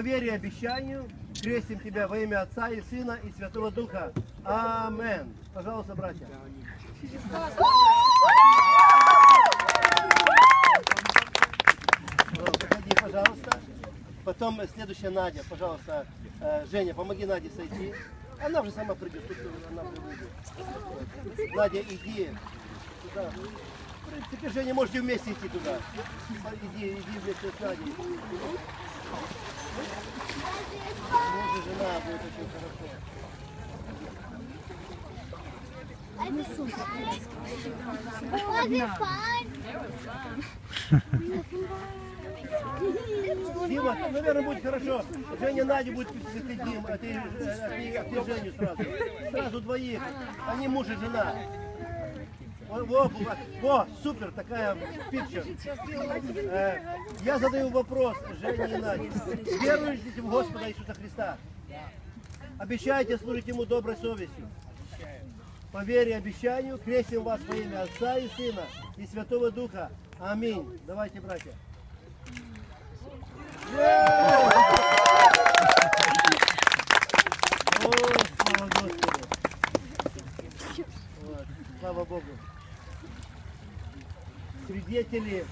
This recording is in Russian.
Вере и обещанию крестим тебя во имя Отца и Сына и Святого Духа. Амен. Пожалуйста, братья. Заходи, пожалуйста. Потом следующая Надя, пожалуйста. Э, Женя, помоги Наде сойти. Она уже сама придет, она выйдет. Надя, иди туда. В принципе, Женя, можете вместе идти туда. Иди, иди вместе с Надей. Будет очень хорошо. Дима, наверное, будет хорошо. Женя Надя будет цветы Дим, а ты, а ты, а ты Женю сразу. Сразу двоих. Они муж и жена. Во, во, во, супер, такая пикчер. Э, я задаю вопрос Жене и Наде. Веруете ли в Господа Иисуса Христа? Обещаете служить Ему доброй совестью? По вере и обещанию крестим вас во имя Отца и Сына и Святого Духа. Аминь. Давайте, братья. О, слава Господу. Вот, Слава Богу. Свидетели